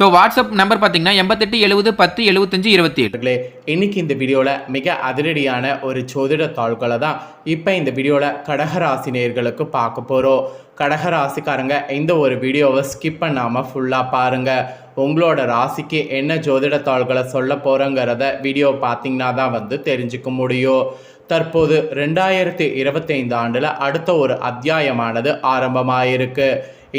So WhatsApp number பார்த்தீங்கன்னா எண்பத்தெட்டு எழுபது பத்து எழுபத்தஞ்சு இருபத்தி எட்டு இன்னைக்கு இந்த வீடியோவில் மிக அதிரடியான ஒரு ஜோதிட தாள்களை தான் இப்போ இந்த வீடியோவில் கடகராசி நேர்களுக்கு பார்க்க போகிறோம் கடகராசிக்காரங்க இந்த ஒரு வீடியோவை ஸ்கிப் பண்ணாமல் ஃபுல்லாக பாருங்கள் உங்களோட ராசிக்கு என்ன ஜோதிட தாள்களை சொல்ல போகிறோங்கிறத வீடியோ பார்த்தீங்கன்னா தான் வந்து தெரிஞ்சுக்க முடியும். தற்போது ரெண்டாயிரத்தி இருபத்தைந்து ஆண்டில் அடுத்த ஒரு அத்தியாயமானது ஆரம்பமாயிருக்கு.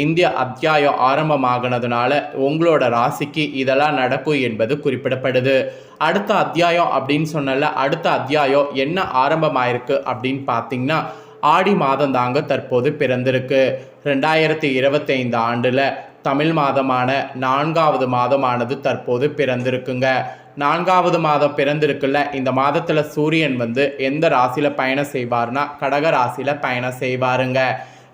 இந்திய அத்தியாயம் ஆரம்பமாகினதுனால உங்களோட ராசிக்கு இதெல்லாம் நடக்கும் என்பது குறிப்பிடப்படுது. அடுத்த அத்தியாயம் அப்படின்னு சொன்னல அடுத்த அத்தியாயம் என்ன ஆரம்பமாயிருக்கு அப்படின்னு பார்த்தீங்கன்னா ஆடி மாதம் தாங்க தற்போது பிறந்திருக்கு. ரெண்டாயிரத்தி இருபத்தைந்து ஆண்டில் தமிழ் மாதமான நான்காவது மாதமானது தற்போது பிறந்திருக்குங்க. நான்காவது மாதம் பிறந்திருக்குல்ல இந்த மாதத்தில் சூரியன் வந்து எந்த ராசியில் பயணம் செய்வார்னா கடக ராசியில் பயணம் செய்வாருங்க.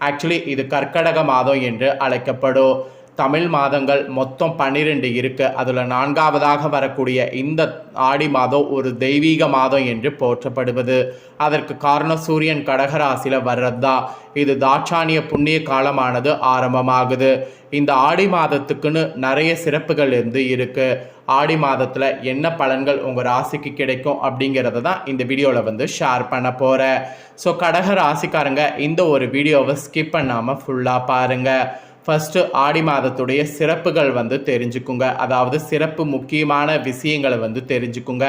ஆக்சுவலி இது கர்க்கடக மாதம் என்று அழைக்கப்படும். தமிழ் மாதங்கள் மொத்தம் பன்னிரெண்டு இருக்குது அதில் நான்காவதாக வரக்கூடிய இந்த ஆடி மாதம் ஒரு தெய்வீக மாதம் என்று போற்றப்படுவது. அதற்கு காரணம் சூரியன் கடகராசியில் வர்றது தான் இது தாட்சானிய புண்ணிய காலமானது ஆரம்பமாகுது. இந்த ஆடி மாதத்துக்குன்னு நிறைய சிறப்புகள் இருந்து இருக்குது ஆடி மாதத்தில் என்ன பலன்கள் உங்கள் ராசிக்கு கிடைக்கும் அப்படிங்கிறத தான் இந்த வீடியோவில் வந்து ஷேர் பண்ண போகிறேன் ஸோ கடக ராசிக்காரங்க இந்த ஒரு வீடியோவை ஸ்கிப் பண்ணாமல் ஃபுல்லாக பாருங்கள் ஃபஸ்ட்டு ஆடி மாதத்துடைய சிறப்புகள் வந்து தெரிஞ்சுக்குங்க. அதாவது சிறப்பு முக்கியமான விஷயங்களை வந்து தெரிஞ்சுக்குங்க.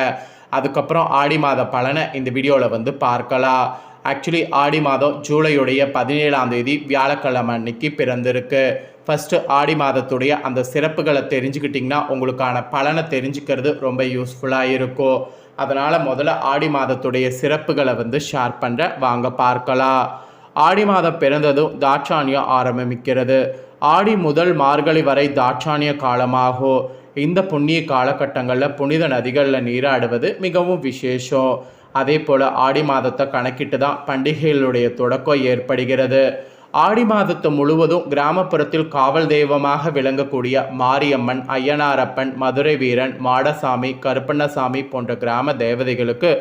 அதுக்கப்புறம் ஆடி மாத பலனை இந்த வீடியோவில் வந்து பார்க்கலாம். ஆக்சுவலி ஆடி மாதம் ஜூலையுடைய பதினேழாம் தேதி வியாழக்கிழமை அன்னைக்கு பிறந்திருக்கு. ஃபஸ்ட்டு ஆடி மாதத்துடைய அந்த சிறப்புகளை தெரிஞ்சுக்கிட்டிங்கன்னா உங்களுக்கான பலனை தெரிஞ்சுக்கிறது ரொம்ப யூஸ்ஃபுல்லாக இருக்கும். அதனால் முதல்ல ஆடி மாதத்துடைய சிறப்புகளை வந்து ஷேர் பண்ணுற வாங்க பார்க்கலாம். ஆடி மாதம் பிறந்ததும் தாட்சானியம் ஆரம்பிக்கிறது. ஆடி முதல் மார்கழி வரை தாட்சானிய காலமாகும். இந்த புண்ணிய காலகட்டங்களில் புனித நதிகளில் நீராடுவது மிகவும் விசேஷம். அதே போல் ஆடி மாதத்தை கணக்கிட்டு தான் பண்டிகைகளுடைய தொடக்கம் ஏற்படுகிறது. ஆடி மாதத்து முழுவதும் கிராமப்புறத்தில் காவல் தெய்வமாக விளங்கக்கூடிய மாரியம்மன் ஐயனாரப்பன் மதுரை வீரன் மாடசாமி கருப்பண்ணசாமி போன்ற கிராம தேவதைகளுக்கு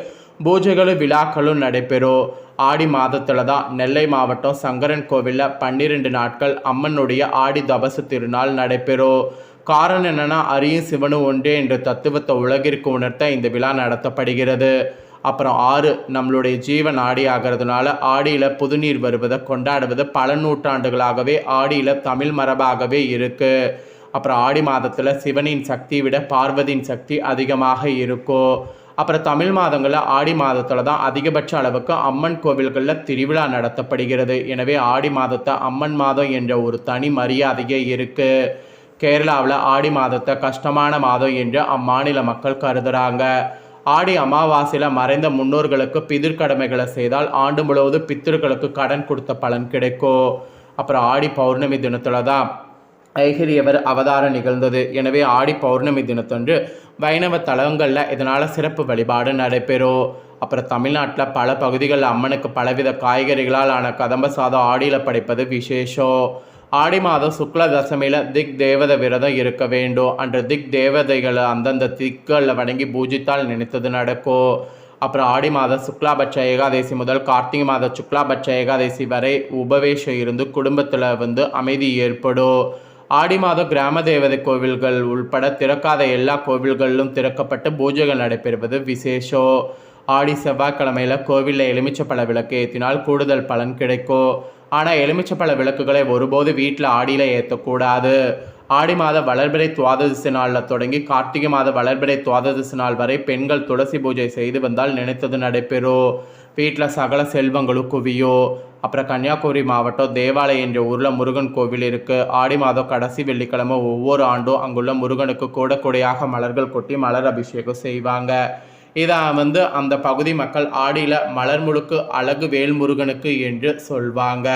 பூஜைகளும் விழாக்களும் நடைபெறும். ஆடி மாதத்தில் தான் நெல்லை மாவட்டம் சங்கரன் கோவிலில் பன்னிரெண்டு நாட்கள் அம்மனுடைய ஆடி தபசு திருநாள் நடைபெறும். காரணம் என்னென்னா அரியும் சிவனும் ஒன்றே என்ற தத்துவத்தை உலகிற்கு உணர்த்த இந்த விழா நடத்தப்படுகிறது. அப்புறம் ஆறு நம்மளுடைய ஜீவன் ஆடி ஆகிறதுனால ஆடியில் புதுநீர் வருவதை கொண்டாடுவது பல நூற்றாண்டுகளாகவே ஆடியில் தமிழ் மரபாகவே இருக்குது அப்புறம் ஆடி மாதத்தில் சிவனின் சக்தியை விட பார்வதியின் சக்தி அதிகமாக இருக்கும் அப்புறம் தமிழ் மாதங்களில் ஆடி மாதத்தில் தான் அதிகபட்ச அளவுக்கு அம்மன் கோவில்களில் திருவிழா நடத்தப்படுகிறது. எனவே ஆடி மாதத்தை அம்மன் மாதம் என்ற ஒரு தனி மரியாதையே இருக்குது கேரளாவில் ஆடி மாதத்தை கஷ்டமான மாதம் என்று அம்மாநில மக்கள் கருதுகிறாங்க ஆடி அமாவாசையில் மறைந்த முன்னோர்களுக்கு பிதிர்கடமைகளை செய்தால் ஆண்டு முழுவதும் பித்திருக்களுக்கு கடன் கொடுத்த பலன் கிடைக்கும். அப்புறம் ஆடி பௌர்ணமி தினத்தில் தான் ஐகிரியவர் அவதாரம் நிகழ்ந்தது. எனவே ஆடி பௌர்ணமி தினத்தன்று வைணவ தலங்களில் இதனால் சிறப்பு வழிபாடு நடைபெறும். அப்புறம் தமிழ்நாட்டில் பல பகுதிகளில் அம்மனுக்கு பலவித காய்கறிகளால் ஆன கதம்ப சாதம் ஆடியில் படைப்பது விசேஷம். ஆடி மாதம் சுக்ல தசமியில் திக் தேவத விரதம் இருக்க வேண்டும். அன்று திக் தேவதைகளை அந்தந்த திக்களில் வணங்கி பூஜித்தால் நினைத்தது நடக்கும் அப்புறம் ஆடி மாத சுக்லாபட்ச ஏகாதசி முதல் கார்த்திகை மாத சுக்லாபட்ச ஏகாதசி வரை உபவேஷம் இருந்து குடும்பத்தில் வந்து அமைதி ஏற்படும் ஆடி மாதம் கிராம தேவதை கோவில்கள் உள்பட திறக்காத எல்லா கோவில்களிலும் திறக்கப்பட்டு பூஜைகள் நடைபெறுவது விசேஷம் ஆடி செவ்வாய்க்கிழமையில் கோவிலில் எலுமிச்சப்பழ விளக்கு ஏற்றினால் கூடுதல் பலன் கிடைக்கும் ஆனால் எலுமிச்சப்பழ விளக்குகளை ஒருபோது வீட்டில் ஆடியில் ஏற்றக்கூடாது ஆடி மாத வளர்பிறை துவாதசி நாளில் தொடங்கி கார்த்திகை மாத வளர்பிறை துவாதசி நாள் வரை பெண்கள் துளசி பூஜை செய்து வந்தால் நினைத்தது நடைபெறும் வீட்டில் சகல செல்வங்களும் குவியோ. அப்புறம் கன்னியாகுமரி மாவட்டம் தேவாலயம் என்ற ஊரில் முருகன் கோவில் இருக்குது ஆடி மாதம் கடைசி வெள்ளிக்கிழமை ஒவ்வொரு ஆண்டும் அங்குள்ள முருகனுக்கு கூட கொடையாக மலர்கள் கொட்டி மலர் அபிஷேகம் செய்வாங்க. இதை வந்து அந்த பகுதி மக்கள் ஆடியில் மலர் முழுக்கு அழகு வேல்முருகனுக்கு என்று சொல்வாங்க.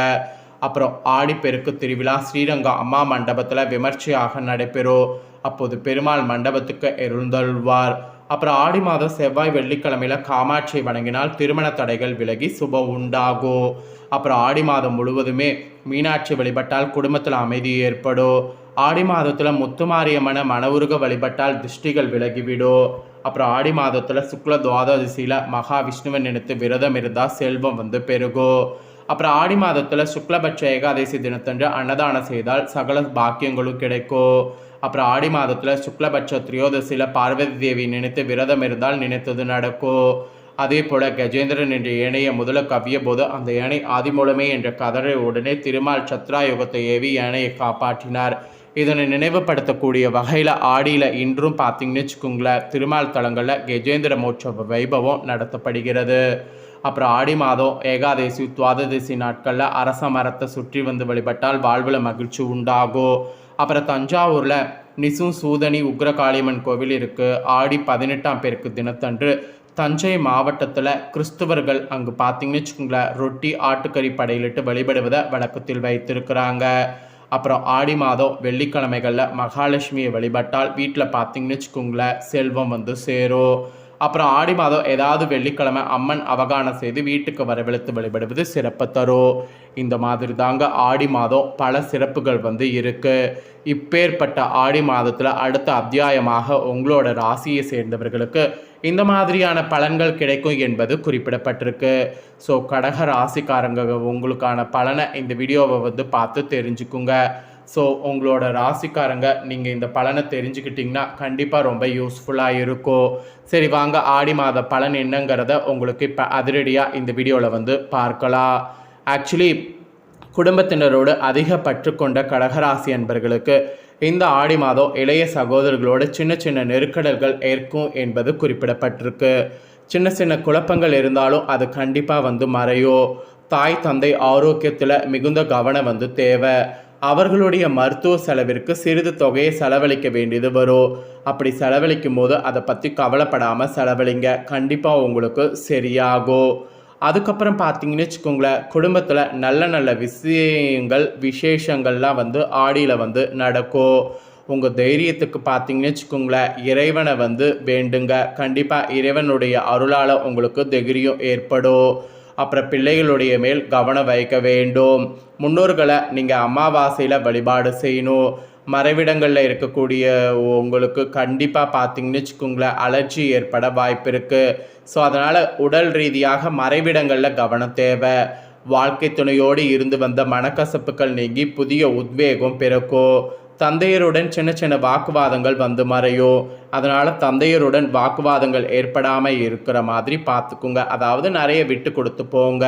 அப்புறம் ஆடிப்பெருக்கு திருவிழா ஸ்ரீரங்கம் அம்மா மண்டபத்தில் விமர்சையாக நடைபெறும். அப்போது பெருமாள் மண்டபத்துக்கு எழுந்தருள்வார் அப்புறம் ஆடி மாதம் செவ்வாய் வெள்ளிக்கிழமையில் காமாட்சி வணங்கினால் திருமண தடைகள் விலகி சுபம் உண்டாகும். அப்புறம் ஆடி மாதம் முழுவதுமே மீனாட்சி வழிபட்டால் குடும்பத்தில் அமைதி ஏற்படும். ஆடி மாதத்தில் முத்துமாரியம்மனை மனவுருக வழிபட்டால் திருஷ்டிகள் விலகிவிடும் அப்புறம் ஆடி மாதத்தில் சுக்ல துவாதசியில் மகாவிஷ்ணுவை நினைத்து விரதம் இருந்தால் செல்வம் வந்து பெருகும் அப்புறம் ஆடி மாதத்தில் சுக்லபட்ச ஏகாதசி தினத்தன்று அன்னதானம் செய்தால் சகல பாக்கியங்களும் கிடைக்கும் அப்புறம் ஆடி மாதத்தில் சுக்லபட்ச திரியோதசியில் பார்வதி தேவி நினைத்து விரதம் இருந்தால் நினைத்தது நடக்கும் அதே போல கஜேந்திரன் என்ற ஏனைய முதல கவ்விய போது அந்த யானை ஆதிமூலமே என்ற கதரை உடனே திருமால் சத்ராயுகத்தை ஏவி யானையை காப்பாற்றினார். இதனை நினைவுபடுத்தக்கூடிய வகையில் ஆடியில் இன்றும் பார்த்தீங்கன்னு வச்சுக்கோங்களேன் திருமால் தலங்களில் கஜேந்திர மோட்ச வைபவம் நடத்தப்படுகிறது. அப்புறம் ஆடி மாதம் ஏகாதசி துவாததேசி நாட்களில் அரச மரத்தை சுற்றி வந்து வழிபட்டால் வாழ்வில் மகிழ்ச்சி உண்டாகும். அப்புறம் தஞ்சாவூரில் நிசு சூதனி உக்ரகாளியம்மன் கோவில் இருக்குது ஆடி பதினெட்டாம் பேருக்கு தினத்தன்று தஞ்சை மாவட்டத்தில் கிறிஸ்துவர்கள் அங்கு பார்த்தீங்கன்னு வச்சுக்கோங்களேன் ரொட்டி ஆட்டுக்கறி படையிலிட்டு வழிபடுவதை வழக்கத்தில் வைத்திருக்கிறாங்க. அப்புறம் ஆடி மாதம் வெள்ளிக்கிழமைகளில் மகாலட்சுமியை வழிபட்டால் வீட்டில் பார்த்தீங்கன்னு வச்சுக்கோங்களேன் செல்வம் வந்து சேரும். அப்புறம் ஆடி மாதம் ஏதாவது வெள்ளிக்கிழமை அம்மன் அவகானம் செய்து வீட்டுக்கு வரவழைத்து வழிபடுவது சிறப்பு தரும் இந்த மாதிரி தாங்க ஆடி மாதம் பல சிறப்புகள் வந்து இருக்கு. இப்பேற்பட்ட ஆடி மாதத்தில் அடுத்த அத்தியாயமாக உங்களோட ராசியை சேர்ந்தவர்களுக்கு இந்த மாதிரியான பலன்கள் கிடைக்கும் என்பது குறிப்பிடப்பட்டிருக்கு. ஸோ கடக ராசிக்காரங்க உங்களுக்கான பலனை இந்த வீடியோவை வந்து பார்த்து தெரிஞ்சுக்குங்க. ஸோ உங்களோட ராசிக்காரங்க நீங்கள் இந்த பலனை தெரிஞ்சுக்கிட்டிங்கன்னா கண்டிப்பாக ரொம்ப யூஸ்ஃபுல்லாக இருக்கும் சரி வாங்க ஆடி மாத பலன் என்னங்கிறத உங்களுக்கு இப்போ அதிரடியாக இந்த வீடியோவில் வந்து பார்க்கலாம். ஆக்சுவலி குடும்பத்தினரோடு அதிக பற்று கொண்ட கடகராசி அன்பர்களுக்கு இந்த ஆடி மாதம் இளைய சகோதரர்களோட சின்ன சின்ன நெருக்கடல்கள் ஏற்கும் என்பது குறிப்பிடப்பட்டிருக்கு. சின்ன சின்ன குழப்பங்கள் இருந்தாலும் அது கண்டிப்பாக வந்து மறையும். தாய் தந்தை ஆரோக்கியத்தில் மிகுந்த கவனம் வந்து தேவை. அவர்களுடைய மருத்துவ செலவிற்கு சிறிது தொகையை செலவழிக்க வேண்டியது வரும் அப்படி செலவழிக்கும் போது அதை பற்றி கவலைப்படாமல் செலவழிங்க. கண்டிப்பாக உங்களுக்கு சரியாகும் அதுக்கப்புறம் பார்த்தீங்கன்னு வச்சுக்கோங்களேன் குடும்பத்தில் நல்ல நல்ல விஷயங்கள் விசேஷங்கள்லாம் வந்து ஆடியில் வந்து நடக்கும் உங்கள் தைரியத்துக்கு பார்த்தீங்கன்னு வச்சுக்கோங்களேன் இறைவனை வந்து வேண்டுங்க. கண்டிப்பாக இறைவனுடைய அருளால் உங்களுக்கு தைரியம் ஏற்படும் அப்புறம் பிள்ளைகளுடைய மேல் கவனம் வைக்க வேண்டும். முன்னோர்களை நீங்கள் அமாவாசையில் வழிபாடு செய்யணும். மறைவிடங்களில் இருக்கக்கூடிய உங்களுக்கு கண்டிப்பாக பார்த்தீங்கன்னு வச்சுக்கோங்களேன் அலர்ஜி ஏற்பட வாய்ப்பு இருக்குது ஸோ அதனால் உடல் ரீதியாக மறைவிடங்களில் கவனம் தேவை. வாழ்க்கை துணையோடு இருந்து வந்த மனக்கசப்புகள் நீங்கி புதிய உத்வேகம் பிறக்கும். தந்தையருடன் சின்ன சின்ன வாக்குவாதங்கள் வந்து மறையும் அதனால் தந்தையருடன் வாக்குவாதங்கள் ஏற்படாமல் இருக்கிற மாதிரி பார்த்துக்குங்க அதாவது நிறைய விட்டு கொடுத்து போங்க.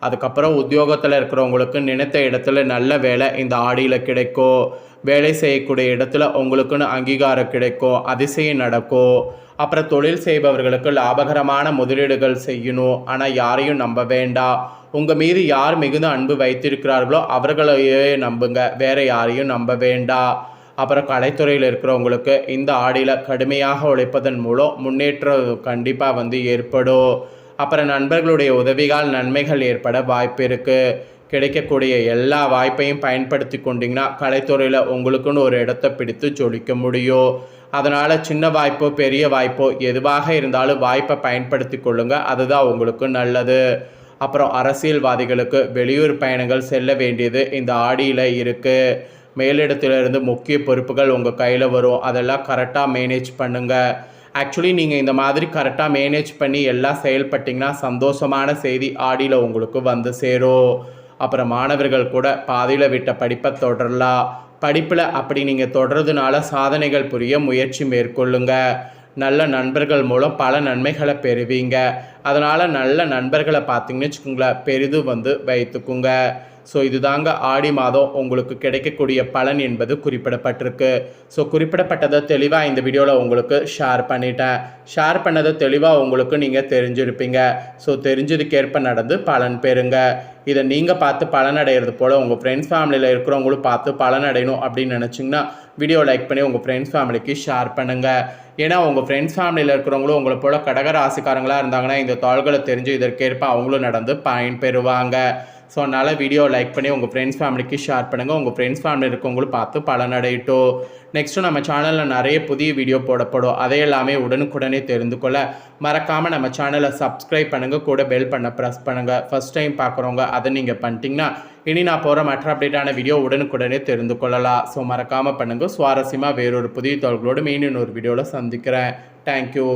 அதுக்கப்புறம் உத்தியோகத்தில் இருக்கிறவங்களுக்கு நினைத்த இடத்துல நல்ல வேலை இந்த ஆடியில் கிடைக்கும். வேலை செய்யக்கூடிய இடத்துல உங்களுக்குன்னு அங்கீகாரம் கிடைக்கும் அதிசயம் நடக்கும். அப்புறம் தொழில் செய்பவர்களுக்கு லாபகரமான முதலீடுகள் செய்யணும். ஆனால் யாரையும் நம்ப வேண்டாம். உங்கள் மீது யார் மிகுந்த அன்பு வைத்திருக்கிறார்களோ அவர்களையே நம்புங்க. வேற யாரையும் நம்ப வேண்டாம். அப்புறம் கலைத்துறையில் இருக்கிறவங்களுக்கு இந்த ஆடியில் கடுமையாக உழைப்பதன் மூலம் முன்னேற்றம் கண்டிப்பாக வந்து ஏற்படும். அப்புறம் நண்பர்களுடைய உதவிகால் நன்மைகள் ஏற்பட வாய்ப்பு இருக்குது கிடைக்கக்கூடிய எல்லா வாய்ப்பையும் பயன்படுத்தி கொண்டீங்கன்னா கலைத்துறையில் உங்களுக்குன்னு ஒரு இடத்த பிடித்து ஜொலிக்க முடியும். அதனால் சின்ன வாய்ப்போ பெரிய வாய்ப்போ எதுவாக இருந்தாலும் வாய்ப்பை பயன்படுத்தி கொள்ளுங்கள் அதுதான் உங்களுக்கு நல்லது. அப்புறம் அரசியல்வாதிகளுக்கு வெளியூர் பயணங்கள் செல்ல வேண்டியது இந்த ஆடியில் இருக்குது மேலிடத்திலிருந்து முக்கிய பொறுப்புகள் உங்கள் கையில் வரும். அதெல்லாம் கரெக்டாக மேனேஜ் பண்ணுங்கள் ஆக்சுவலி நீங்கள் இந்த மாதிரி கரெக்டாக மேனேஜ் பண்ணி எல்லாம் செயல்பட்டிங்கன்னா சந்தோஷமான செய்தி ஆடியில் உங்களுக்கு வந்து சேரும். அப்புறம் மாணவர்கள் கூட பாதியில் விட்ட படிப்பை தொடரலாம். படிப்பில் அப்படி நீங்கள் தொடர்றதுனால சாதனைகள் புரிய முயற்சி மேற்கொள்ளுங்க. நல்ல நண்பர்கள் மூலம் பல நன்மைகளை பெறுவீங்க. அதனால் நல்ல நண்பர்களை பார்த்தீங்கன்னு வச்சுக்கோங்களேன் பெரிதும் வந்து வைத்துக்குங்க. ஸோ இதுதாங்க ஆடி மாதம் உங்களுக்கு கிடைக்கக்கூடிய பலன் என்பது குறிப்பிடப்பட்டிருக்கு. ஸோ குறிப்பிடப்பட்டதை தெளிவாக இந்த வீடியோவில் உங்களுக்கு ஷேர் பண்ணிட்டேன். ஷேர் பண்ணதை தெளிவாக உங்களுக்கு நீங்கள் தெரிஞ்சிருப்பீங்க. ஸோ தெரிஞ்சதுக்கேற்ப நடந்து பலன் பெறுங்க. இதை நீங்கள் பார்த்து பலனடைகிறது போல் உங்கள் ஃப்ரெண்ட்ஸ் ஃபேமிலியில் இருக்கிறவங்களும் பார்த்து பலனடையணும் அப்படின்னு நினச்சிங்கன்னா வீடியோ லைக் பண்ணி உங்கள் ஃப்ரெண்ட்ஸ் ஃபேமிலிக்கு ஷேர் பண்ணுங்கள் ஏன்னா உங்கள் ஃப்ரெண்ட்ஸ் ஃபேமிலியில் இருக்கிறவங்களும் உங்களை போல் கடக ராசிக்காரங்களாக இருந்தாங்கன்னா இந்த தாள்களை தெரிஞ்சு இதற்கேற்ப அவங்களும் நடந்து பயன்பெறுவாங்க. ஸோ அதனால் வீடியோ லைக் பண்ணி உங்கள் ஃப்ரெண்ட்ஸ் ஃபேமிலிக்கு ஷேர் பண்ணுங்கள் உங்கள் ஃப்ரெண்ட்ஸ் ஃபேமிலி இருக்கவங்களும் பார்த்து பலனடையட்டும் நெக்ஸ்ட்டு நம்ம சேனலில் நிறைய புதிய வீடியோ போடப்படும். அதை எல்லாமே உடனுக்குடனே தெரிந்து கொள்ள மறக்காமல் நம்ம சேனலை சப்ஸ்கிரைப் பண்ணுங்கள் கூட பெல் பண்ண ப்ரெஸ் பண்ணுங்கள் ஃபஸ்ட் டைம் பார்க்குறவங்க அதை நீங்கள் பண்ணிட்டீங்கன்னா இனி நான் போகிற மற்ற அப்டேட்டான வீடியோ உடனுக்குடனே தெரிந்து கொள்ளலாம். ஸோ மறக்காமல் பண்ணுங்கள் சுவாரஸ்யமாக வேறொரு புதிய தகவல்களோடு மீன் இன்னொரு வீடியோவில் சந்திக்கிறேன். தேங்க்யூ